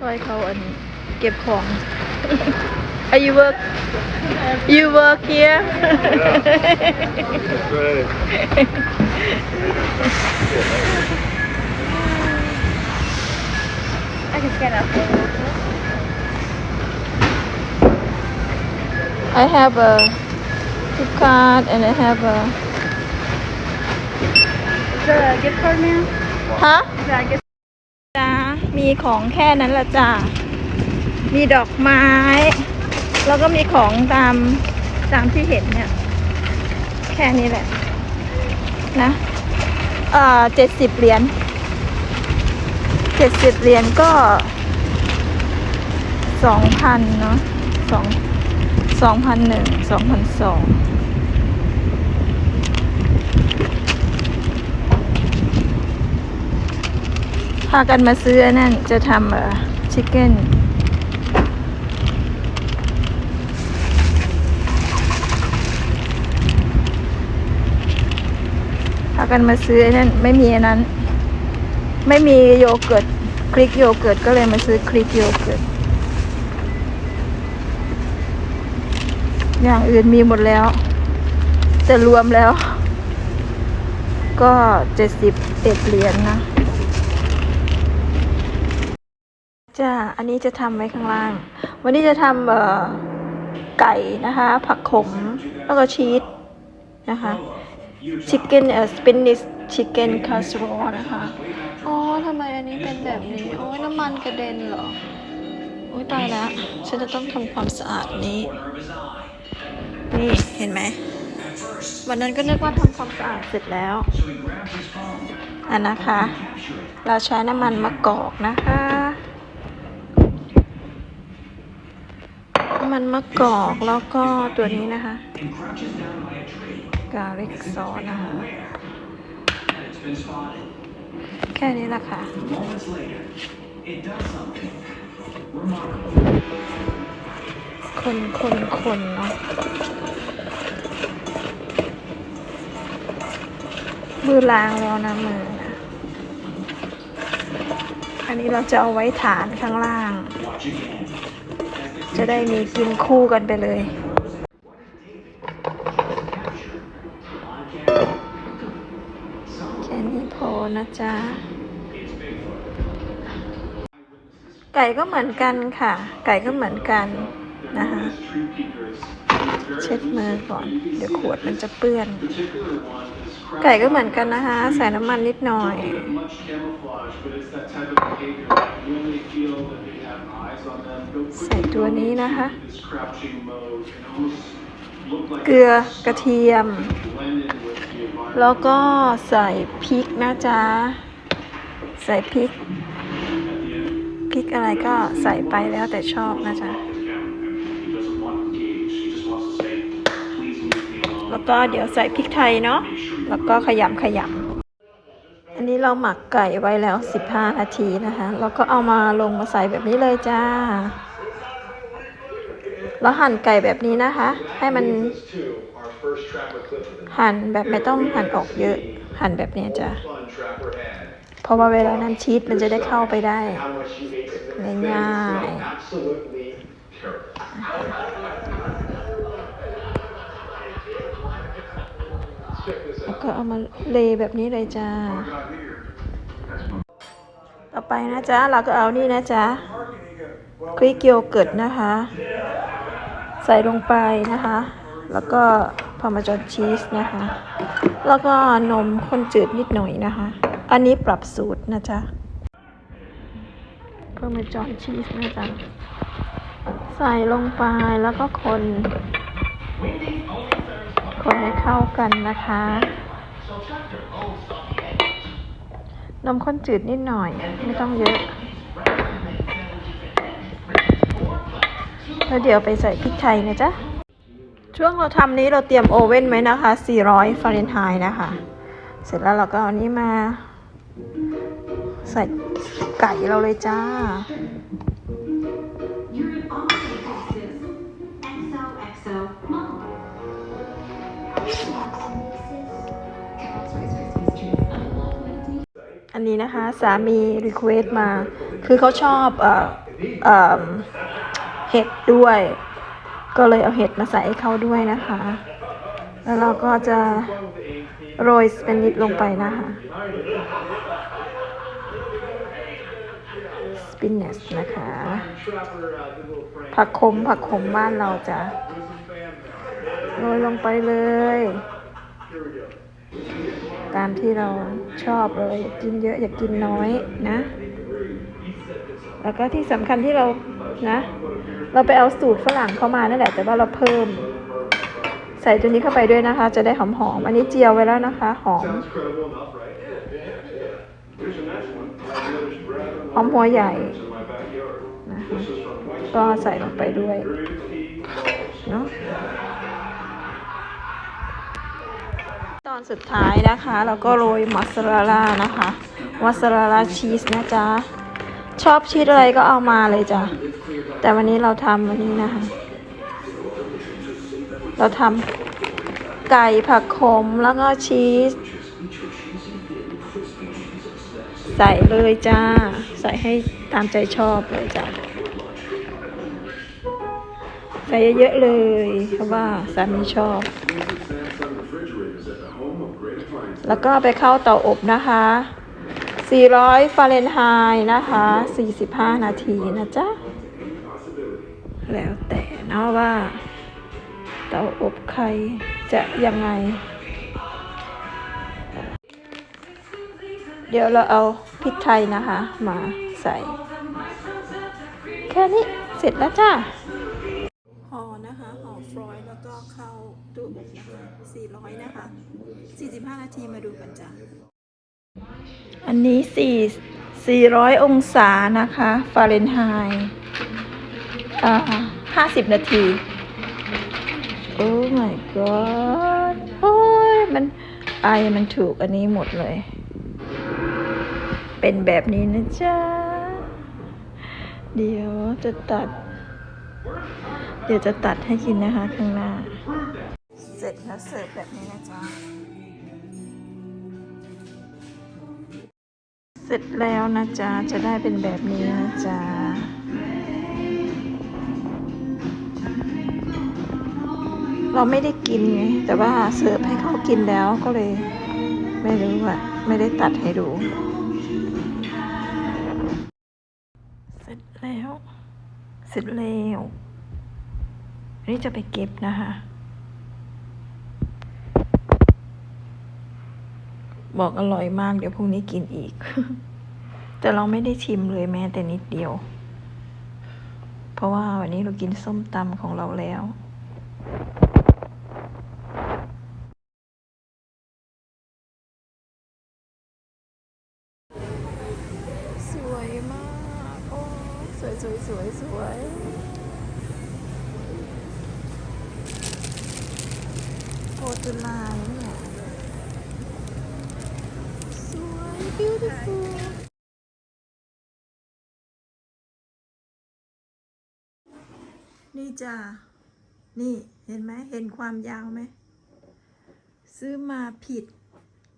ซอยเขาอันเก็บของ Are you work you work here Right. I can scan up for I have a gift card and I have a the gift card now. ฮะ The gift จ้า มีของแค่นั้นละจ้ามีดอกไม้ แล้วก็มีของตามตามที่เห็นเนี่ย แค่นี้แหละ นะเอ่อเจ็ดสิบเหรียญเจ็ดสิบเหรียญก็สองพันเนาะสองสองพันหนึ่งสองพันสองากันมาซื้อนั่นจะทำเอ่อชิคเก้นพากันมาซื้อนั่นไม่มีอันนั้น ไม่มีโยเกิร์ตคลิกโยเกิร์ตก็เลยมาซื้อคลิกโยเกิร์ตอย่างอื่นมีหมดแล้ว แต่รวมแล้ว ก็เจ็ดสิบเอ็ดเหรียญนะ จ้า อันนี้จะทำไว้ข้างล่าง วันนี้จะทำเอ่อไก่นะคะ ผักขม แล้วก็ชีสนะคะชิคเก้นเอ่อสปินิชชิคเก้นคาสโรนะคะ อ๋อทำไมอันนี้เป็นแบบนี้ โอ้ยน้ำมันกระเด็นเหรอ โอ้ยตายแล้ว ฉันจะต้องทำความสะอาดนี้ นี่ เห็นไหม วันนั้นก็นึกว่าทำความสะอาดเสร็จแล้วอันนะคะ เราใช้น้ำมันมะกอกนะคะ น้ำ มันมะกอกแล้วก็ตัวนี้นะคะกาลิกซอสนะคะ แค่นี้แหละค่ะคนคนคนเนาะมือล้างแล้วนะมือนะอันนี้เราจะเอาไว้ฐานข้างล่าง จะได้มีกินคู่กันไปเลย แค่นี้พอนะจ๊ะ ไก่ก็เหมือนกันค่ะ ไก่ก็เหมือนกันนะคะเช็ดมือก่อน เดี๋ยวขวดมันจะเปื้อน ไก่ก็เหมือนกันนะคะ ใส่น้ำมันนิดหน่อย Much camouflage, but it's that type of behavior. When they feel that they have eyes on them, they'll ใส่ quickly ตัว go นี้นะคะ into this crouching mode and almost look like เกลือกระเทียม blend in with the environment. แล้วก็ใส่พริกนะจ๊ะ ใส่พริก พริกอะไรก็ใส่ไปแล้วแต่ชอบนะจ๊ะ He doesn't want to engage. He just wants to say, please leave me alone. แล้วก็เดี๋ยวใส่พริกไทยเนาะ แล้วก็ขยำขยำอันนี้เราหมักไก่ไว้แล้ว 15 นาทีนะคะ แล้วก็เอามาลงมาใส่แบบนี้เลยจ้า แล้วหั่นไก่แบบนี้นะคะ ให้มันหั่นแบบไม่ต้องหั่นออกเยอะ หั่นแบบนี้จ้ะ fun trapper had. เพราะว่าเวลานั้นชีสมันจะได้เข้าไปได้ง่ายๆ แล้วก็เอามาเลแบบนี้เลยจ้า ต่อไปนะจ๊ะ เราก็เอานี่นะจ๊ะคลิกโยเกิร์ตนะคะ ใส่ลงไปนะคะ แล้วก็พามาจอนชีสนะคะ แล้วก็นมข้นจืดนิดหน่อยนะคะ อันนี้ปรับสูตรนะจ๊ะพามาจอนชีสนะจ๊ะ ใส่ลงไปแล้วก็คน คนให้เข้ากันนะคะ นมข้นจืดนิดหน่อย ไม่ต้องเยอะ แล้วเดี๋ยวไปใส่พริกไทยนะจ๊ะ ช่วงเราทำนี้เราเตรียมโอเว่นไว้นะคะ 400ฟาเรนไฮน์นะคะ เสร็จแล้วเราก็เอานี้มา ใส่ไก่เราเลยจ้า อันนี้นะคะสามีรีเควสมา คือเขาชอบเอ่อเอิ่มเห็ดด้วย ก็เลยเอาเห็ดมาใส่ให้เขาด้วยนะคะ แล้วเราก็จะโรยสเปนิดลงไปนะคะสปินเนสนะคะ ผักขมผักขมบ้านเราจะโรยลงไปเลย ตามที่เราชอบเลยอยากกินเยอะอยากกินน้อยนะ แล้วก็ที่สำคัญที่เรานะ เราไปเอาสูตรฝรั่งเข้ามานั่นแหละ แต่ว่าเราเพิ่ม ใส่ตัวนี้เข้าไปด้วยนะคะ จะได้หอมๆอันนี้เจียวไว้แล้วนะคะ หอมหอมหัวใหญ่นะคะก็ใส่ลงไปด้วยเนาะ อนสุดท้ายนะคะเราก็โรยมอสซาเรลล่านะคะมอสซาเรลล่าชีสนะจ๊ะ ชอบชีสอะไรก็เอามาเลยจ้ะ แต่วันนี้เราทำวันนี้นะคะ เราทำไก่ผักขมแล้วก็ชีส ใส่เลยจ้า ใส่ให้ตามใจชอบเลยจ้ะใส่เยอะๆเลยเพราะว่าสามีชอบ แล้วก็ไปเข้าเตาอบนะคะ 400 ฟาเรนไฮต์นะคะ 45 นาทีนะจ๊ะ แล้วแต่นะว่า เตาอบใครจะยังไง เดี๋ยวเราเอาพริกไทยนะคะ มาใส่ แค่นี้เสร็จแล้วจ้า 45นาทีมาดูกันจ้ะอันนี้4 400 องศานะคะ ฟาเรนไฮต์อ่า50 นาที โอ้ my god โอ้ยมันไอมันถูกอันนี้หมดเลย เป็นแบบนี้นะจ๊ะ เดี๋ยวจะตัด เดี๋ยวจะตัดให้กินนะคะข้างหน้า เสร็จแล้วเสิร์ฟแบบนี้นะจ๊ะ เสร็จแล้วนะจ๊ะ จะได้เป็นแบบนี้นะจ๊ะเราไม่ได้กินไง แต่ว่าเสิร์ฟให้เขากินแล้วก็เลย ไม่รู้อะไม่ได้ตัดให้ดู เสร็จแล้ว เสร็จแล้วนนี้จะไปเก็บนะคะ บอกอร่อยมากเดี๋ยวพรุ่งนี้กินอีก แต่เราไม่ได้ชิมเลยแม้แต่นิดเดียว เพราะว่าวันนี้เรากินส้มตำของเราแล้วสวยมาก โอ้ สวยสวยสวยสวยโพตุลาย นี่จ้ะนี่เห็นไหมเห็นความยาวไหม ซื้อมาผิด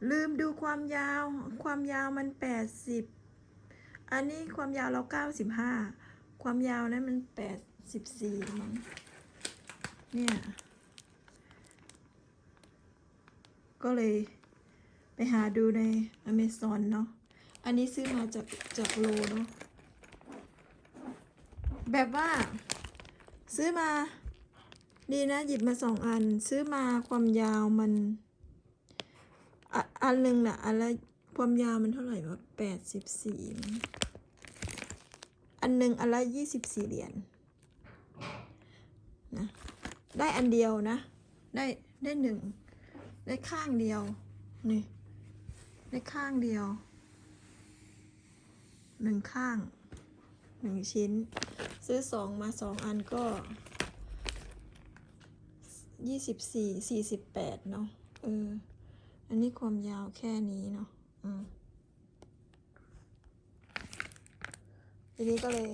ลืมดูความยาว ความยาวมันแปดสิบอันนี้ความยาวเราเก้าสิบห้าความยาวนั้นมันแปดสิบสี่มั้งเนี่ยก็เลยไปหาดูในอเมซอนเนาะ อันนี้ซื้อมาจากจากโลเนาะ แบบว่า ซื้อมา ดีนะหยิบมาสองอัน ซื้อมาความยาวมันออันหนึ่งนะอันละความยาวมันเท่าไหร่วะแปดสิบสี่อันหนึ่งอันละยี่สิบสี่เหรียญนะได้อันเดียวนะ ได้ได้หนึ่งได้ข้างเดียวนี่ได้ข้างเดียวหนึ่งข้าง หนึ่งชิ้น ซื้อสองมาสองอันก็ยี่สิบสี่สี่สิบแปดเนาะเออ อันนี้ความยาวแค่นี้เนาะอืมทีนี้ก็เลย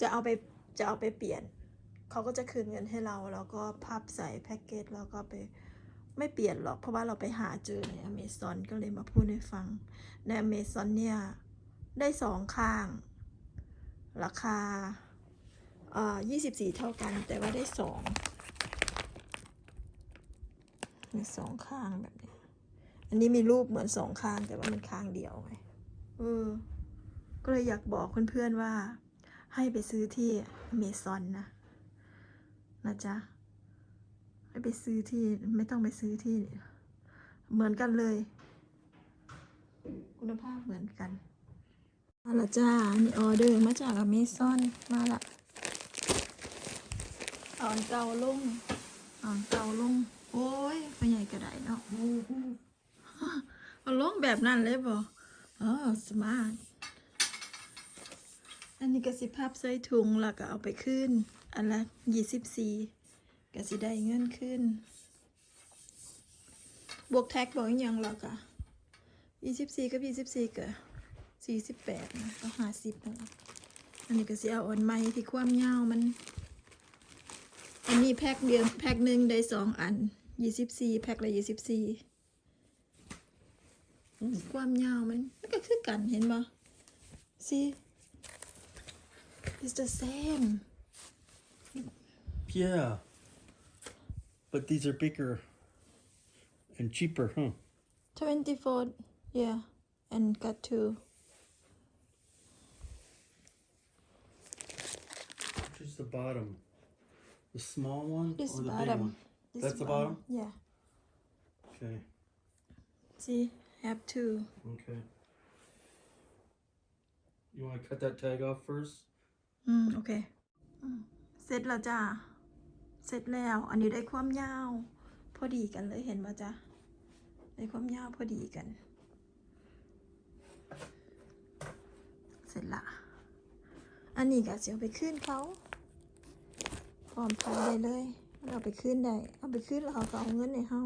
จะเอาไปจะเอาไปเปลี่ยน เขาก็จะคืนเงินให้เรา แล้วก็พับใส่แพ็กเกจแล้วก็ไปไม่เปลี่ยนหรอกเพราะว่าเราไปหาเจอในอเมซอนก็เลยมาพูดให้ฟัง ในอเมซอนเนี่ย ได้สองข้าง ราคาอ่อ24เท่ากันแต่ว่าได้สองมีสองข้างแบบนี้ อันนี้มีรูปเหมือนสองข้างแต่ว่ามันข้างเดียวไงเออ ก็เลยอยากบอกเพื่อนๆว่า ให้ไปซื้อที่เมซอนนะ นะจ๊ะ ให้ไปซื้อที่ไม่ต้องไปซื้อที่ เหมือนกันเลย คุณภาพเหมือนกัน มาละจ้า นี่ออเดอร์มาจากอเมซอน มาละอาอนเก่าลงอาอนเก่าลง โอ้ยพ่ใหญ่กระไดเนาะเอาลงแบบนั้นเลยบ่อ๋อสมาร์ท อันนี้ก็สิพับใส่ถุงแล้วก็เอาไปขึ้น อันละยี่สิบสี่ก็สิได้เงินขึ้น บวกแท็กบอกอีกอยังหรอกอะยี่สิบสี่กับยี่สิบสี่ก็ สี่สิบแปดนะก็ห้าสิบนะอันนี้ก็สิเอาอ่อนไม้ที่ความยาวมัน อันนี้แพ็คเดียวแพ็คหนึ่งได้สองอันยี่สิบสี่แพ็คละยี่สิบสี่ความยาวมันมันก็คือกันเห็นบ่ see It's the same. Yeah. But these are bigger and cheaper, huh? 24, yeah. And got two. The bottom? The small one This or the big bottom. one? This That's the bottom? Yeah. Okay. See, have two. Okay. You want to cut that tag off first? อืม โอเคอืมเสร็จแล้วจ้าเสร็จแล้ว อันนี้ได้ความยาว พอดีกันเลยเห็นป่ะจ้าได้ความยาวพอดีกัน เสร็จละ อันนี้ก็เสียไปขึ้นเขาพร้ อมพันได้เลย เอาไปขึ้นได้ เอาไปขึ้นแล้วเขาก็เอาเงินในเฮา